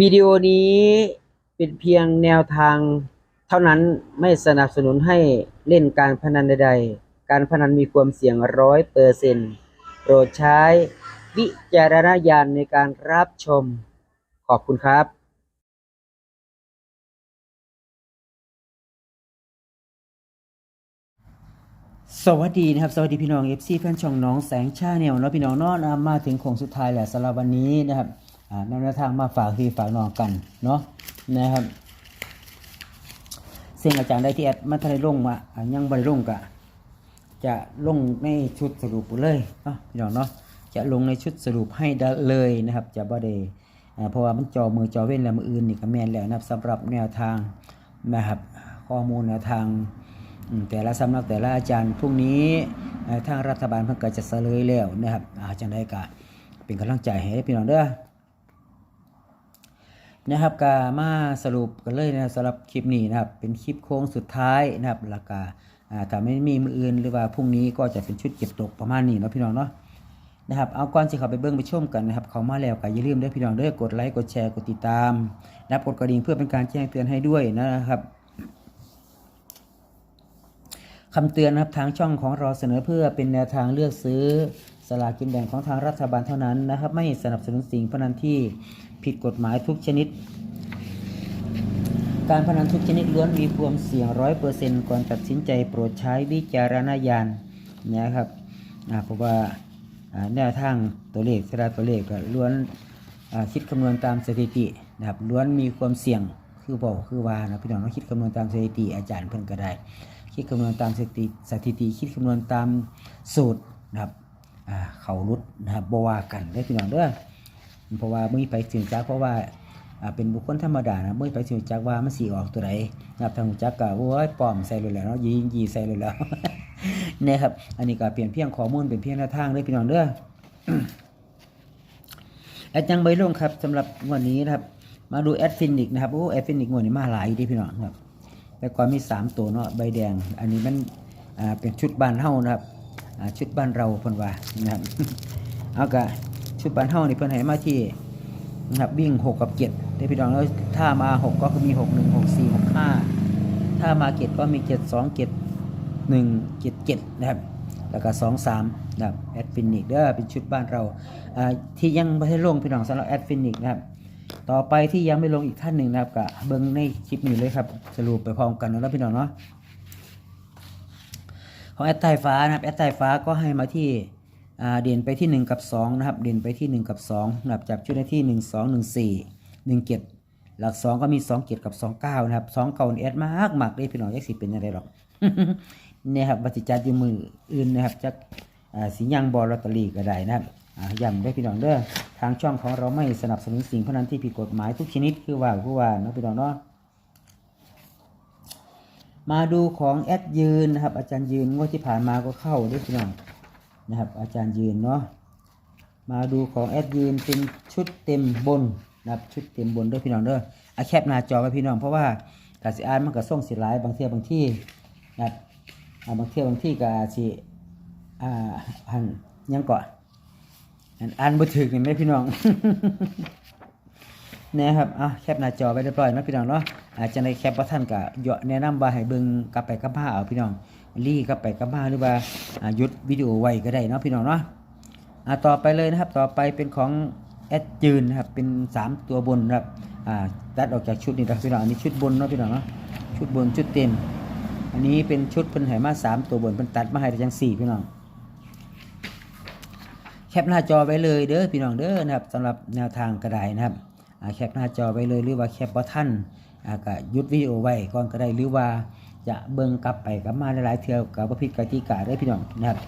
วิดีโอนี้เป็นเพียงแนวทางเท่านั้นไม่สนับสนุนให้เล่นการพนันใดๆ การพนันมีความเสี่ยงร้อยเปอร์เซ็นต์โปรดใช้วิจารณญาณในการรับชม ขอบคุณครับสวัสดีนะครับสวัสดีพี่น้อง FC แฟนช่องน้องแสงชาแนลเนาะพี่น้องเนาะนะมาถึงโค้งสุดท้ายแหละสำหรับวันนี้นะครับ นำแนวทางมาฝากพี่ฝากน้องกันเนาะนะครับซึ่งอาจารย์ได้ที่แอดมาทะเลลงมายังบริลงกะจะลงในชุดสรุปเลยเนาะพี่น้องเนาะจะลงในชุดสรุปให้ได้เลยนะครับ จะบ่ได้เพราะว่ามันจอมือจอเว้นแล้วมืออื่นนี่ก็แม่นแล้วนะครับสำหรับแนวทางนะครับข้อมูลแนวทางแต่ละสำนักแต่ละอาจารย์พรุ่งนี้ทางรัฐบาลเพิ่งก็จะเสลยแล้วนะครับอาจารย์ได้ก็เป็นกำลังใจให้พี่น้องเด้อ นะครับกามาสรุปกันเลยนะสำหรับคลิปนี้นะครับ เป็นคลิปโค้งสุดท้ายนะครับแล้วก็อ่าถ้าไม่มีมืออื่นหรือว่าพรุ่งนี้ก็จะเป็นชุดเก็บตกประมาณนี้เนาะพี่น้องเนาะนะครับเอาก่อนที่เขาไปเบิ้งไปชมกันนะครับเขามาแล้วก็อย่าลืมด้อพี่น้องด้อกดไลค์กดแชร์กดติดตามและกดกระดิ่งเพื่อเป็นการแจ้งเตือนให้ด้วยนะครับคำเตือนนะครับทางช่องของเราเสนอเพื่อเป็นแนวทางเลือกซื้อ สลากกินแบ่งของทางรัฐบาลเท่านั้นนะครับ ไม่สนับสนุนสิ่งพนันที่ผิดกฎหมายทุกชนิด การพนันทุกชนิดล้วนมีความเสี่ยงร้อยเปอร์เซ็นต์ก่อนตัดสินใจโปรดใช้วิจารณญาณนะครับเพราะว่าแนวทางตัวเลขสระตัวเลขก็ล้วนคิดคำนวณตามสถิตินะครับล้วนมีความเสี่ยงคือบอกคือว่านะพี่น้องต้องคิดคำนวณตามสถิติอาจารย์เพิ่นก็ได้ คิดคำนวณตามสถิติสถิติคิดคำนวณตามสูตรนะครับ อ่าเขารุดนะครับบว่ากันได้พี่น้องเด้อเพราะว่ามือไปถึงจักเพราะว่าเป็นบุคคลธรรมดานะมือไปถึงจักว่ามันสีออกตัวไหนนะครับทางจักก็โอ้ยปลอมใส่เลยแล้วเนาะยิงยีใส่เลยแล้วนะครับอันนี้ก็เปลี่ยนเพียงข้อมูลเป็นเพียงแนวทางเลยพี่น้องเด้อแอดยังใบลงครับสำหรับวันนี้นะครับ มาดูแอดฟินิกนะครับโอ้แอดฟินิกวดนี้มาหลายดีพี่น้องครับแต่ก่อนมีสามตัวเนาะใบแดง อันนี้มันอ่าเป็นชุดบานเฮานะครับ ชุดบ้านเราเพิ่นว่านะครับเอากะชุดบ้านเฮานี่เพิ่นให้มาที่นะครับวิ่ง 6 กับ7ได้พี่น้องแล้วถ้ามา 6 ก็คือมี 6 1 6 4 6 5 ถ้ามา7ก็มี 7 2 7 1 7 7 นะครับ แล้วก็ 2 3 นะครับแอดฟินิกเด้อเป็นชุดบ้านเราที่ยังไม่ได้ลงพี่น้องสำหรับแอดฟินิกนะครับต่อไปที่ยังไม่ลงอีกท่านหนึ่งนะครับกะเบิ้งในคลิปนี้เลยครับ สรุปไปพร้อมกันนะแล้วพี่น้องเนาะ ของแอดไต้ฟ้านะครับแอดไต้ฟ้าก็ให้มาที่เด่นไปที่ 1 กับ2นะครับเด่นไปที่ 1 กับ2นะครับจับชุดได้ที่ 1 2 1 4 1เกียรหลัก 2 ก็มี2เกียรกับ 2 9 นะครับ 2 เก่าแอดมากมากเลยพี่น้องยักสิเป็นยังไงหรอกเนี่ยครับบัตรจัดอยู่มืออื่นนะครับจักอ่าสียังบอลลอตเตอรี่ก็ได้นะครับย้ำได้พี่น้องเด้อทางช่องของเราไม่สนับสนุนสิ่งพนันที่ผิดกฎหมายทุกชนิดคือว่าคือว่านะพี่น้องเนาะ มาดูของแอดยืนนะครับ อาจารย์ยืนงวดที่ผ่านมาก็เข้าด้วยพี่น้องนะครับ อาจารย์ยืนเนาะมาดูของแอดยืนเป็นชุดเต็มบนนะครับชุดเต็มบนด้วยพี่น้องเด้ออาแคปหน้าจอไว้พี่น้องเพราะว่าการสิอ่านมันก็ส่งสิหลายบางเที่ยบางที่นะครับอ่าบางเที่ยบางที่กาสิอ่าหันยังก่อนอันอ่านบ่ถึกนี่แม่พี่น้อง นะครับอะแคปหน้าจอไว้เรียบร้อยนะพี่น้องเนาะอาจจะในแคปว่าท่านก็เหยาะแนะนำว่าให้เบิ่งกลับไปกลับมาเอาพี่น้องรีกลับไปกลับมาหรือว่าหยุดวิดีโอไว้ก็ได้เนาะพี่น้องเนาะอะต่อไปเลยนะครับต่อไปเป็นของแอดจืนนะครับเป็น 3 ตัวบนครับอ่าตัดออกจากชุดนี้นะพี่น้องอันนี้ชุดบนเนาะพี่น้องเนาะชุดบนชุดเต็ม อันนี้เป็นชุดเพิ่นให้มาสามตัวบนเพิ่นตัดมาให้แต่จังสี่พี่น้องแคปหน้าจอไว้เลยเด้อพี่น้องเด้อนะครับสำหรับแนวทางกระไดนะครับ แคปหน้าจอไว้เลยหรือว่าแคปบ่ท่านอาก็ยุดวิดีโอไว้ก่อนก็ได้หรือว่าจะเบิ่งกลับไปกลับมาหลายๆเทื่อกับบ่ผิดกติกาเด้พี่น้องนะครับ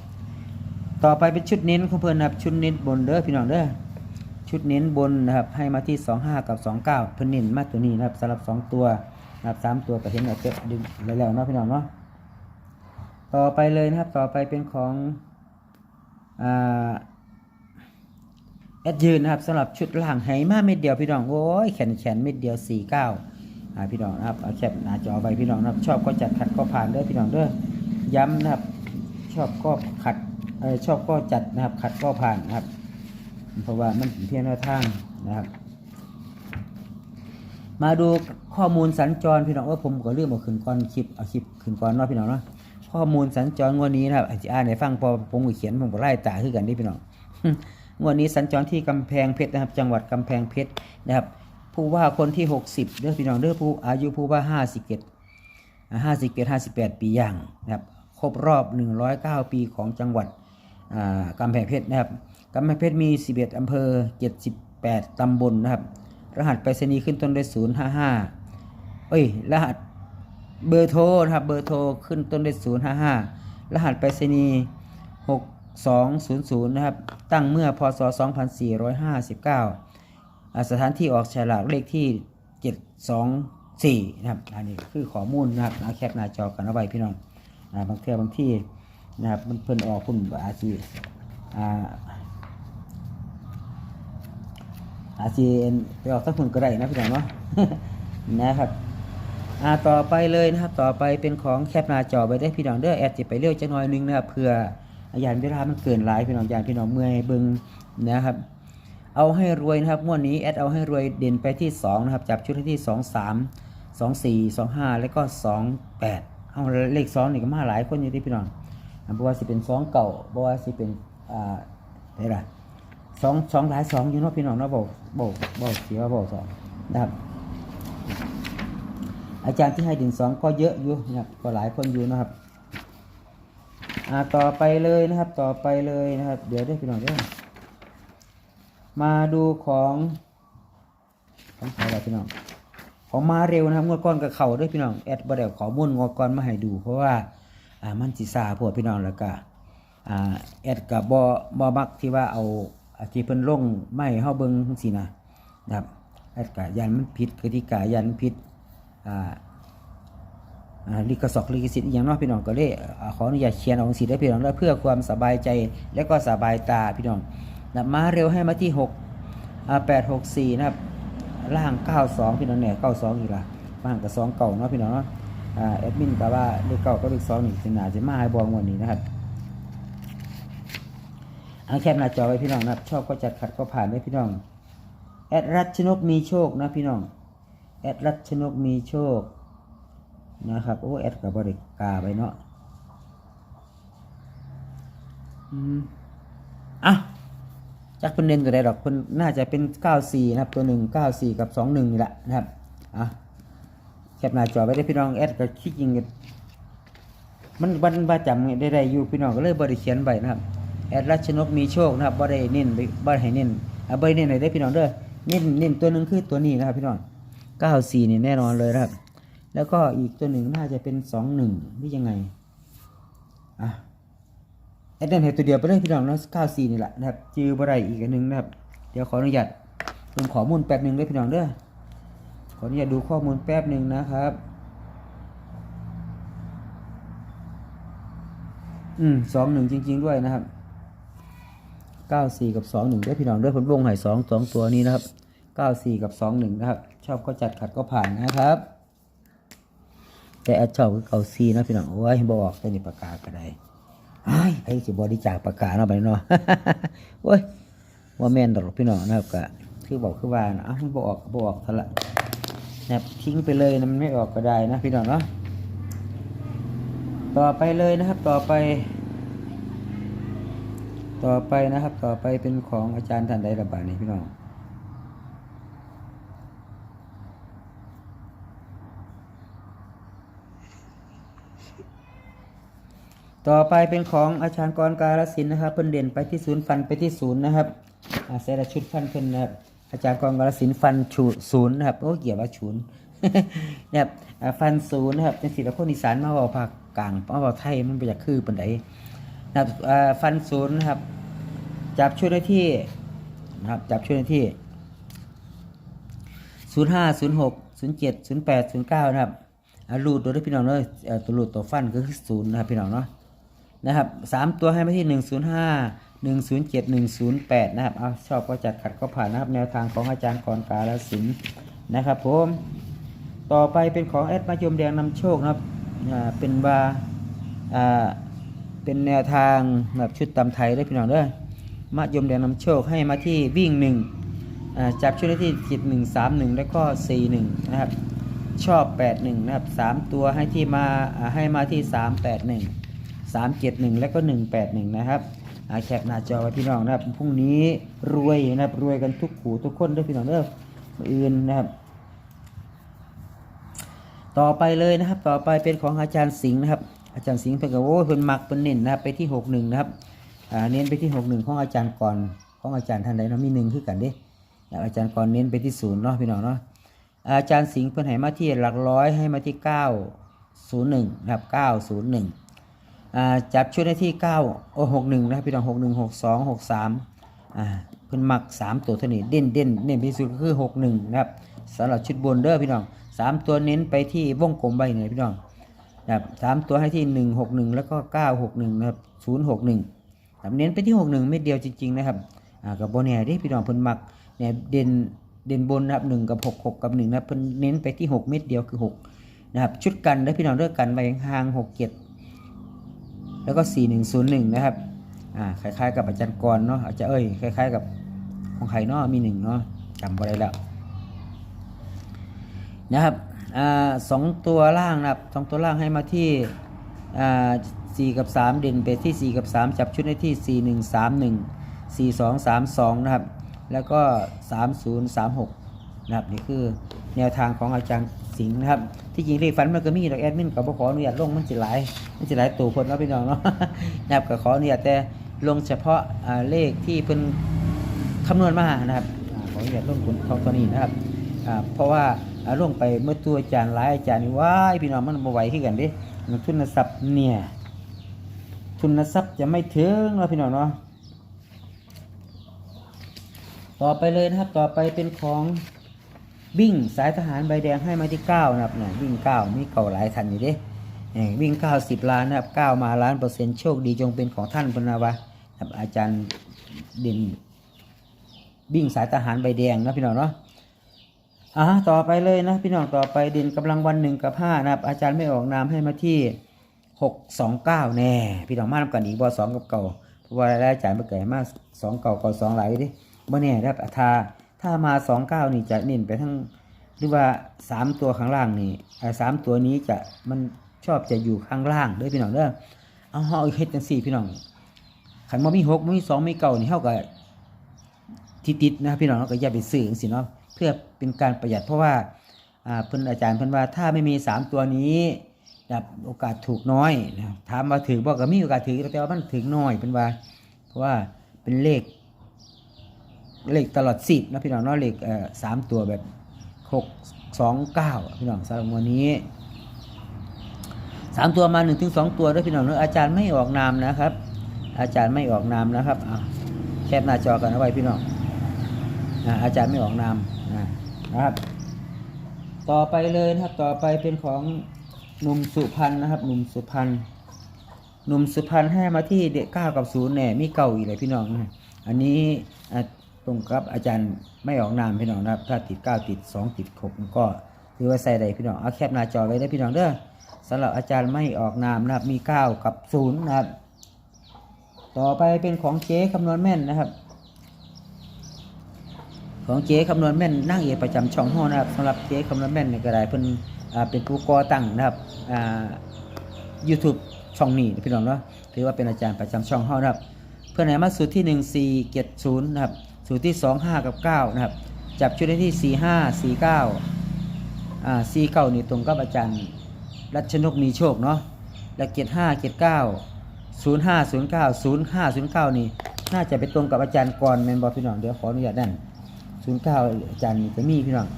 ต่อไปเป็นชุดเน้นของเพิ่นนะครับชุดเน้นบนเด้อพี่น้องเด้อชุดเน้นบนนะครับให้มาที่ 25 กับ 29 เพิ่นเน้นมาตัวนี้นะครับสำหรับ 2 ตัวนะครับ3ตัวก็เห็นแล้วเก็บดึงแล้วเนาะพี่น้องเนาะต่อไปเลยนะครับต่อไปเป็นของอ่า แอดยืนนะครับสำหรับชุดล่างไหมาเม็ดเดียวพี่น้องโอ้ยแขนแขนเม็ดเดียวสี่เก้าพี่น้องนะครับเอาแคปหน้าจอไว้พี่น้องนะครับ ชอบก็จัดขัดก็ผ่านเด้อพี่น้องเด้อย้ำนะครับ ชอบก็ขัดอชอบก็จัดนะครับ ขัดก็ผ่านนะครับ เพราะว่ามันเป็นเพียงแนวทางนะครับ มาดูข้อมูลสัญจรพี่น้องว่าผมก็เรื่องมาขึ้นก่อนคลิปเอาคลิปขึ้นก่อนเนาะพี่น้องเนาะข้อมูลสัญจรงวดนี้นะครับอาจารย์ในฟังพอผมก็เขียนผมก็ไล่ตาขึ้นกันนี่พี่น้อง งวดนี้สัญจรที่กำแพงเพชรนะครับ จังหวัดกำแพงเพชรนะครับ ผู้ว่าคนที่ 60เด้อพี่น้องเด้อผู้อายุผู้ว่า51ห้าสิบเจ็ดห้าสิบแปดปีอย่างนะครับ ครบรอบ 109 ปีของจังหวัดอ่ากำแพงเพชรนะครับกำแพงเพชรมี 11อำเภอ 78 ตำบลนะครับ รหัสไปรษณีย์ขึ้นต้นด้วย 055 เอ้ย รหัสเบอร์โทรนะครับ เบอร์โทรขึ้นต้นด้วย 055 รหัสไปรษณีย์ 200 นะครับ ตั้งเมื่อพศ 2459อ่าสถานที่ออกฉลากเลขที่ 724 นะครับ อันนี้คือข้อมูลนะครับเอาแคปหน้าจอกันเอาไว้พี่น้องบางเทื่อบางที่นะครับมันเพิ่นออกคุณอาจีอาอาจีไปออกสักคนก็ได้นะพี่น้องเนาะนะครับอ่าต่อไปเลยนะครับ ต่อไปเป็นของแคปหน้าจอไปได้พี่น้องเด้อแอดจะไปเร็วจักหน่อยนึงนะครับเพื่อ อยานเวลามันเกินหลายพี่น้องยานพี่น้องเมื่อยเบิงนะครับ เอาให้รวยนะครับงวดนี้แอดเอาให้รวยเด่นไปที่2นะครับจับชุดที่ 2 3 2 4 2 5 แล้วก็ 2 8เอาเลข2นี่ก็มาหลายคนอยู่ที่พี่น้องอ่าบ่ว่าสิเป็น2เก่าบ่ว่าสิเป็นอ่าเท่าไร่สองสองหลายสองอยู่เนาะพี่น้องเนาะบอกบอกบอกเสียว่าบอกสองนะครับ อาจารย์ที่ให้ดินสองก็เยอะอยู่นะครับก็หลายคนอยู่นะครับ อ่าต่อไปเลยนะครับ ต่อไปเลยนะครับ เดี๋ยวได้พี่น้องเด้อมาดูของของใครล่ะพี่น้อง ของมาเร็วนะครับงวดก้อนกับเข่าด้วยพี่น้องแอดบ่ได้เอาขอมุ่นงวดก้อนมาให้ดู เพราะว่าอ่ามันสิซาพวดพี่น้องแล้วก็อ่าแอดกับบ่บ่มักที่ว่าเอาอาที่เพิ่นลงไม่ห้เฮาเบิ่งจังซี่นะนะครับแอดก็ยันมันผิดกติกายันผิดอ่า ลิขสอกลิขสิทธิ์อย่างนาะพี่น้องก็เลยขออนุญาตเขียนเอาสิได้พี่น้องเพื่อความสบายใจและก็สบายตาพี่น้องนะมาเร็วให้มาที่6อ่า864นะครับล่าง92พี่น้องเนี่ย92อีกละล่างกับ2เก่าเนาะพี่น้องเนาะแอดมินก็ว่าเลขเก่าก็เลข2นี่สินาจะมาให้บองวันนี้นะครับเอาแคปหน้าจอไว้พี่น้องนะครับ ชอบก็จัดขัดก็ผ่านได้พี่น้องแอดรัชนกมีโชคนะพี่น้องแอดรัชนกมีโชค นะครับโอ้แอดกับบริกาไปเนาะอืมอะจักเพิ่นเน้นตัวใดดอกเพิ่นน่าจะเป็น 94 นะครับ ตัวหนึ่ง94 กับ 21 นี่แหละนะครับอะแคปหน้าจอไว้ได้พี่น้องแอดก็คิดยิงกันมันบันบาจำได้ได้อยู่พี่น้องก็เลยบริเขียนไว้นะครับแอดรัชนกมีโชคนะครับบ่ได้เน้นบ่ได้ให้เน้นอะบ่ได้เน้นให้ได้พี่น้องเด้อเน้นเน้นตัวหนึ่งคือตัวนี้นะครับพี่น้อง 94 นี่แน่นอนเลยนะครับ แล้วก็อีกตัวหนึ่งน่าจะเป็นสองหนึ่งนี่ยังไงอะแอดเดนเห็นตัวเดียวไปเลยพี่น้องนะเก้าสี่นี่แหละนะครับจือบ่ได้อีกอันหนึ่งนะครับ เดี๋ยวขออนุญาตเพิ่มข้อมูลแป๊บหนึ่งด้วยพี่น้องเด้อขออนุญาตดูข้อมูลแป๊บหนึ่งนะครับ อืมสองหนึ่งจริง ๆ ด้วยนะครับเก้าสี่กับสองหนึ่งด้วยพี่น้องด้วยผลวงไห่สองสองตัวนี้นะครับเก้าสี่กับสองหนึ่งนะครับ ชอบก็จัดขัดก็ผ่านนะครับ แต่แอดชอบคือเก่าซีนะพี่น้องโอ้ยบอกแต่นี่ปากกาก็ได้ไอ้ไอ้สิบริจาคปากกาเนาะไปเนาะโอ้ยว่าแม่นดอกพี่น้องนะครับก็คือบอกคือว่านะอ้าวบออกบออกเท่าละนบทิ้งไปเลยนะมันไม่ออกก็ได้นะพี่น้องเนาะต่อไปเลยนะครับต่อไป ต่อไปนะครับ ต่อไปเป็นของอาจารย์ท่านใดระบาดนี่พี่น้อง ต่อไปเป็นของอาจารย์กรการสินธุ์นะครับเพิ่นเด่นไปที่ศูนย์ฟันไปที่ศูนย์นะครับอาเซราชุดฟันเพิ่นนะครับอาจารย์กรการสินธุ์ฟันชูศูนย์นะครับโอ้เกี่ยวว่าศูนย์นะครับอ่าฟันศูนย์นะครับเป็นศิลปะคนอีสานมาเว่าภาคกลางมาเว่าไทยมันไปจากคือปานใดนะครับฟันศูนย์นะครับ จับชุดได้ที่นะครับจับชุดได้ที่ศูนย์ห้าศูนย์หกศูนย์เจ็ดศูนย์แปดศูนย์เก้านะครับรูดตัวด้วยพี่น้องเนาะตัวรูดตัวฟันก็คือศูนย์นะครับพี่น้องเนาะ นะครับสามตัวให้มาที่หนึ่งศูนย์ห้าหนึ่งศูนย์เจ็ดหนึ่งศูนย์แปดนะครับเอาชอบก็จัดขัดก็ผ่านนะครับแนวทางของอาจารย์กรกาลสิล์นะครับผมต่อไปเป็นของแอดมายมแดงนำโชคนะครับเป็นบาเป็นแนวทางแบบชุดตำไทยได้พี่น้องเด้อมายมแดงนำโชคให้มาที่วิ่งหนึ่งจับชุดเลขที่จิตหนึ่งสามหนึ่งแล้วก็สี่หนึ่งนะครับชอบแปดหนึ่งนะครับสามตัวให้ที่มาอ่าให้มาที่สามแปดหนึ่ง 371 และก็ 181 นะครับแคปหน้าจอพี่น้องนะครับพรุ่งนี้รวยนะครับรวยกันทุกขู่ทุกคนด้วยพี่น้องเด้ออื่นนะครับ ต่อไปเลยนะครับ ต่อไปเป็นของอาจารย์สิงห์นะครับ อาจารย์สิงห์เพิ่งกับโอ้เพิ่นมักเพิ่นเน้นนะครับไปที่ 61 นะครับเน้นไปที่ 61 ของอาจารย์ก่อนของอาจารย์ท่านใดเนาะมีหนึ่งคือกันดิอาจารย์ก่อนเน้นไปที่ศูนย์เนาะพี่น้องเนาะอาจารย์สิงห์เพิ่นให้มาที่หลักร้อยให้มาที่ 901 นะครับ 901 จับชุดได้ที่เก้าโอ้หกหนึ่งนะครับพี่น้องหกหนึ่งหกสองหกสามอ่าเพิ่นมักสามตัวเท่านี้เด่นเด่นเน้นที่สุดก็คือหกหนึ่งนะครับสำหรับชุดบนเด้อพี่น้องสามตัวเน้นไปที่วงกลมใบเนี่ยพี่น้องนะครับสามตัวให้ที่หนึ่งหกหนึ่งแล้วก็เก้าหกหนึ่งนะครับศูนย์หกหนึ่งเน้นไปที่หกหนึ่งเม็ดเดียวจริงๆนะครับอ่ากับโบเน่ที่พี่น้องเพิ่นมักเนี่ยเด่นเด่นบนนะครับหนึ่งกับหกหกกับหนึ่งนะครับเพิ่นเน้นไปที่หกเม็ดเดียวคือหกนะครับชุดกันได้พี่น้องเลือกกันไปห่างหกเจ็ด แล้วก็สี่หนึ่งศูนย์หนึ่งนะครับ อ่า คล้ายๆ กับอาจารย์กรเนาะ อาจจะเอ้ย คล้าย ๆ กับของใครเนาะ มีหนึ่งเนาะจำไปได้แล้ว นะครับ อ่าสองตัวล่างนะครับสองตัวล่างให้มาที่ อ่าสี่กับสามเด่นไปที่สี่กับสามจับชุดให้ที่สี่หนึ่งสามหนึ่งสี่สองสามสองนะครับ แล้วก็สามศูนย์สามหกนะครับ นี่คือแนวทางของอาจารย์ สิงนะครับ ที่จริงเลขฟันมันก็มีดอกแอดมินกับขออนุญาตลงมันสิหลายมันสิหลายตัวคนเนาะพี่น้องเนาะนะครับก็ขออนุญาตแต่ลงเฉพาะอ่าเลขที่เพิ่นคำนวณมานะครับอาขออนุญาตลงทุนของตัวนี้นะครับอ่าเพราะว่าอ่าลงไปเมื่อตัวอาจารย์หลายอาจารย์นี่ว้ายพี่น้องมันบ่ไหวขึ้นกันเดิทุนทรัพย์เนี่ยทุนทรัพย์จะไม่ถึงเราะพี่น้องเนาะต่อไปเลยนะครับต่อไปเป็นของ วิ่งสายทหารใบแดงให้มาที่ 9 นะครับนี่ยวิ่ง 9 มีเก่าหลายทันอยู่เดิวิ่ง 90 ล้านนะครับ 9 มาล้านเปอร์เซ็นต์โชคดีจงเป็นของท่านพนาวะครับอาจารย์เด่นบิ่งสายทหารใบแดงนะพี่น้องเนาะอ่าต่อไปเลยนะพี่น้องต่อไปเด่นกำลังวันหนึ่งกับห้านะครับ อาจารย์ไม่ออกนามให้มาที่หกสองเก้าแน่พี่น้องมาทำกันอีกบอสองกับเก่าเพราะว่ารายได้จ่ายมาเกิดมาสองเก่าเก่าสองหลายดิบ่แน่นะครับถ้า ถ้ามาสองเก้านี่จะเน้นไปทั้งหรือว่าสามตัวข้างล่างนี่สามตัวนี้จะมันชอบจะอยู่ข้างล่างด้วยพี่น้องเด้อเอาเฮาเฮ็ดจังสี่พี่น้องขันบ่มีหกมีสองมีเก่านี่เฮาก็ที่ติดนะพี่น้องเราก็อย่าไปซื้อสิเนาะเพื่อเป็นการประหยัดเพราะว่าอ่าเพิ่นอาจารย์เพิ่นว่าถ้าไม่มี3ตัวนี้นะครับโอกาสถูกน้อยนะถามว่าถือบ่ก็มีโอกาสถือแต่ว่ามันถึงน้อยเป็นว่า เพราะว่าเป็นเลข เลขตลอดสิบนะพี่น้องเนาะเลขเอ่อสามตัวแบบหกสองเก้าพี่น้องสำหรับวันนี้สามตัวมาหนึ่งถึงสองตัวด้วยพี่น้องเนาะอาจารย์ไม่ออกนามนะครับ อาจารย์ไม่ออกนามนะครับอะแคปหน้าจอกันเอาไว้พี่น้องอาอาจารย์ไม่ออกนามนะครับ ต่อไปเลยนะครับต่อไปเป็นของหนุ่มสุพรรณนะครับหนุ่มสุพรรณหนุ่มสุพรรณให้มาที่เด็กเก้ากับศูนย์แน่มีเก่าอีกเลยพี่น้องนะอันนี้อะ ตรงกับอาจารย์ไม่ออกนามพี่น้องนะครับ ถ้าติดเก้าติดสองติดหกมันก็ถือว่าใส่ได้พี่น้องเอาแคปหน้าจอไว้ได้พี่น้องเด้อสำหรับอาจารย์ไม่ออกนามนะครับ มีเก้ากับศูนย์นะครับ ต่อไปเป็นของเจ๊คำนวณแม่นนะครับ ของเจ๊คำนวณแม่นนั่งเอกประจำช่องห้องนะครับสำหรับเจ๊คำนวณแม่นในกระไดเพิ่นอ่เป็นผู้ก่อตั้งนะครับอ่า YouTube ช่องนี้พี่น้องเนาะถือว่าเป็นอาจารย์ประจำช่องห้องนะครับ เพื่อนไหนมาสูตรที่1 4เกศูนย์นะครับ สูตรที่ 2 5 กับ 9 นะครับ จับชุดได้ที่ 4 5 4 9อ่า4 9 นี่ตรงกับอาจารย์ รัชนกมีโชคเนาะและเกียรห้าเกียรเก้าศูนย์ห้าศูนย์เก้าศูนย์ห้าศูนย์เก้านี่ น่าจะไปตรงกับอาจารย์กรแมนบอพี่น้อง เดี๋ยวขออนุญาตนั่นศูนย์เก้าอาจารย์จะมีพี่น้อง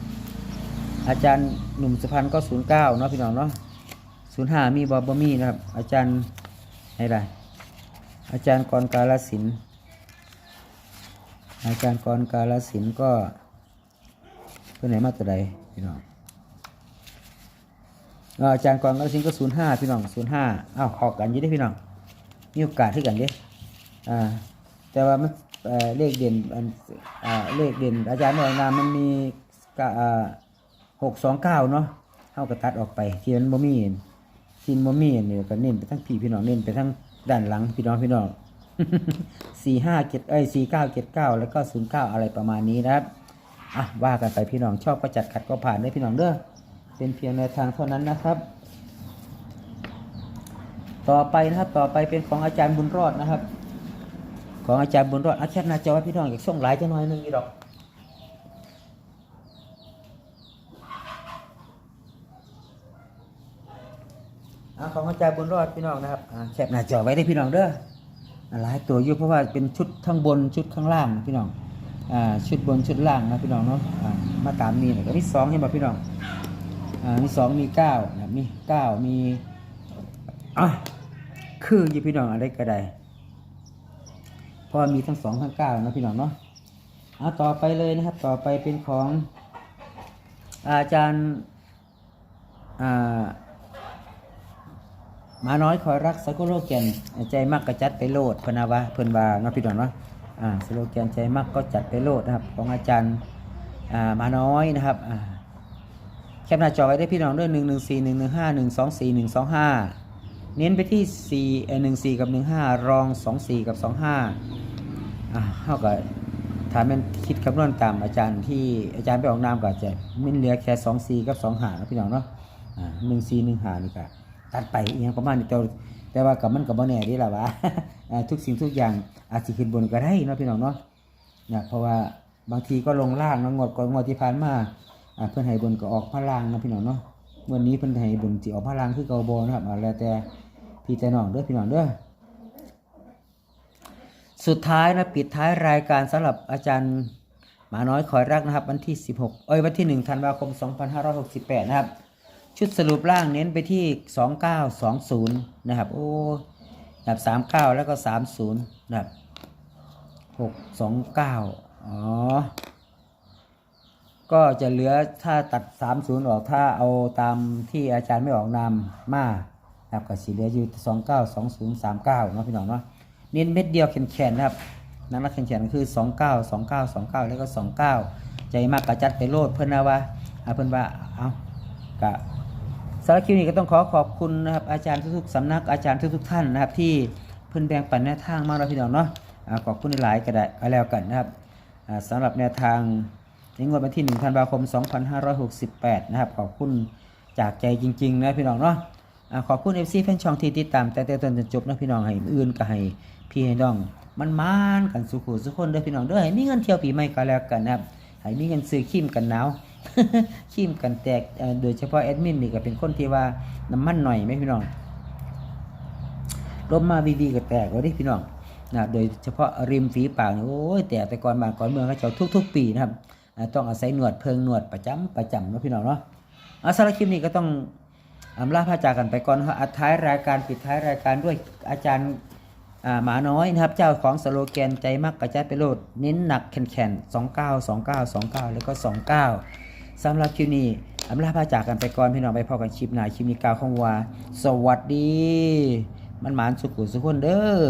อาจารย์หนุ่มสุพรรณก็ศูนย์เก้าเนาะพี่น้องเนาะศูนย์ห้ามีบอบมีนะครับ อาจารย์อะไรอาจารย์กรกาลสิน์ อาจารย์กรกาลสินก็เพื่อนไหนมาตัวใดพี่น้องอาจารย์กรก็สิงก็ศูนย์ห้าพี่น้องศูนย์ห้าอ้าวออกกันยี่ได้พี่น้องมีโอกาสที่กันเด้อ่าแต่ว่ามันเลขเด่นอ่าเลขเด่น อาจารย์บอกนามมันมีกาหกสองเก้าเนาะเท่ากับตัดออกไป ที่มันบ่มีที่มันบ่มีเนี่ยก็เน้นไปทั้งพี่พี่น้องเน้นไปทั้งด้านหลังพี่น้องพี่น้อง สี่ห้าเจ็ดเอ้ยสี่เก้าเจ็ดเก้าแล้วก็ศูนย์เก้าอะไรประมาณนี้นะครับอะว่ากันไปพี่น้องชอบก็จัดขัดก็ผ่านได้พี่น้องเด้อเป็นเพียงแนวทางเท่านั้นนะครับ ต่อไปนะครับต่อไปเป็นของอาจารย์บุญรอดนะครับ ของอาจารย์บุญรอดอาแคปหน้าจอไว้พี่น้องอยากส่งหลายจะน้อยหนึงอีดอกของอาจารย์บุญรอดพี่น้องนะครับแคปหน้าจอไว้ได้พี่น้องเด้อ หลายตัวอยู่เพราะว่าเป็นชุดข้างบนชุดข้างล่างนะพี่น้องอ่าชุดบนชุดล่างนะพี่น้องเนาะอ่ามาตามนี้นะก็มีสองใช่ไหมพี่น้องอ่ามีสองมีเก้านะมีเก้ามีอะคืออยู่พี่น้องอะไรก็ได้เพราะมีทั้งสองทั้งเก้านะพี่น้องเนาะเอาต่อไปเลยนะครับ ต่อไปเป็นของอาจารย์อ่า มาน้อยคอยรักสกุโลแกนใจมักก็จัดไปโลดเพนนาวาเพิ่นว่าเนาะพี่น้องเนาะอ่าสโลแกนใจมักก็จัดไปโลดนะครับ ของอาจารย์อ่ามาน้อยนะครับอ่าแคปหน้าจอไว้ได้พี่น้องด้วยหนึ่งหนึ่งสี่หนึ่งหนึ่งห้าหนึ่งสองสี่หนึ่งสองห้าเน้นไปที่สี่เอหนึ่งสี่กับหนึ่งห้ารองสองสี่กับสองห้าอ่าเท่ากับถามเป็นคิดคำนวณตามอาจารย์ที่อาจารย์ไปออกนามก็จะมินเหลือแค่สองสี่กับสองห้านะพี่น้องเนาะอ่าหนึ่งสี่หนึ่งห้านี่ก็ ตัดไปอหยังประมาณนี้แต่ว่าแต่ว่ากับมันกับบ่แน่ดีล่ะวะอ่าทุกสิ่งทุกอย่างอาจจะขึ้นบนก็ได้เนาะพี่น้องเนาะเนี่ยเพราะว่าบางทีก็ลงล่างนาะงดก่อนงดที่ผ่านมาเพิ่อนให้บนก็ออกพระล่างเนาะพี่น้องเนาะวันนี้เพิ่อนให้บนสิออกพระล่างคือเก่าบ่นะครับอ่าแล้วแต่พี่แต่น้องเด้อพี่น้องเด้อสุดท้ายนะปิดท้ายรายการสำหรับอาจารย์หมาน้อยคอยรักนะครับ วันที่ 16 เอ้ยวันที่ 1 ธันวาคม 2568 นะครับ ชุดสรุปล่างเน้นไปที่ 2920 นะครับ โอ้แบบ39 แล้วก็ 30 นะครับ 629 อ๋อ ก็จะเหลือถ้าตัด 30 ออกถ้าเอาตามที่อาจารย์ไม่ออกนามานะครับก็สีเหลืออยู่ 29 20 39 เนาะพี่น้องเนาะเน้นเม็ดเดียวแข็งๆนะครับนักนักแข็งๆคือ 29 29 29 แล้วก็ 29 ใจมากกระจัดไปโลดเพื่อนนะว่าเพื่อนว่าเอากะ สำหรับคลิปนี้ก็ต้องขอขอบคุณนะครับอาจารย์ทุกๆสำนักอาจารย์ทุกๆท่านนะครับ ที่เพิ่นแบ่งปันแนวทางมาเราพี่น้องเนาะอ่าขอบคุณหลายก็ได้ก็แล้วกันนะครับอ่าสำหรับแนวทางในงวดวันที่1ธันวาคม 2568 นะครับ ขอบคุณจากใจจริงๆนะพี่น้องเนาะอ่าขอบคุณ FC แฟนช่องที่ติดตามแต่แต่ต้นจนจบนะพี่น้องให้อื่นก็ให้พี่ให้น้องมันมานกันสุขุสุขคนเด้อพี่น้องเด้อให้มีเงินเที่ยวปีใหม่ก็แล้วกันนะครับ ให้มีเงินซื้อครีมกันหนาวครีมกันแตกโดยเฉพาะแอดมินนี่ก็เป็นคนที่ว่าน้ำมันหน่อยไหมพี่น้องลมมาวีๆก็แตกว่าดิพี่น้องนะโดยเฉพาะริมฝีปากนี่โอ้ยแต่แต่ก่อนบานก่อนเมืองเขาเจ้าทุก ๆ ปีนะครับต้องอาศัยหนวดเพิงหนวดประจำประจำนะพี่น้องเนาะอาสำหรับคลิปนี้ก็ต้องอำลาพระจากกันไปก่อนครับอัดท้ายรายการปิดท้ายรายการด้วยอาจารย์ หมาน้อยนะครับ เจ้าของสโลแกนใจมักกระจายไปโลด เน้นหนักแข็งแข็งสองเก้าสองเก้าสองเก้าแล้วก็สองเก้าสำหรับคลิปนี้อำลาพาจากกันไปก่อนพี่น้องไปพอกันคลิปหน้าคลิปนี้กล่าวคำว่า สวัสดี มันหมานสุขุสุขคนเด้อ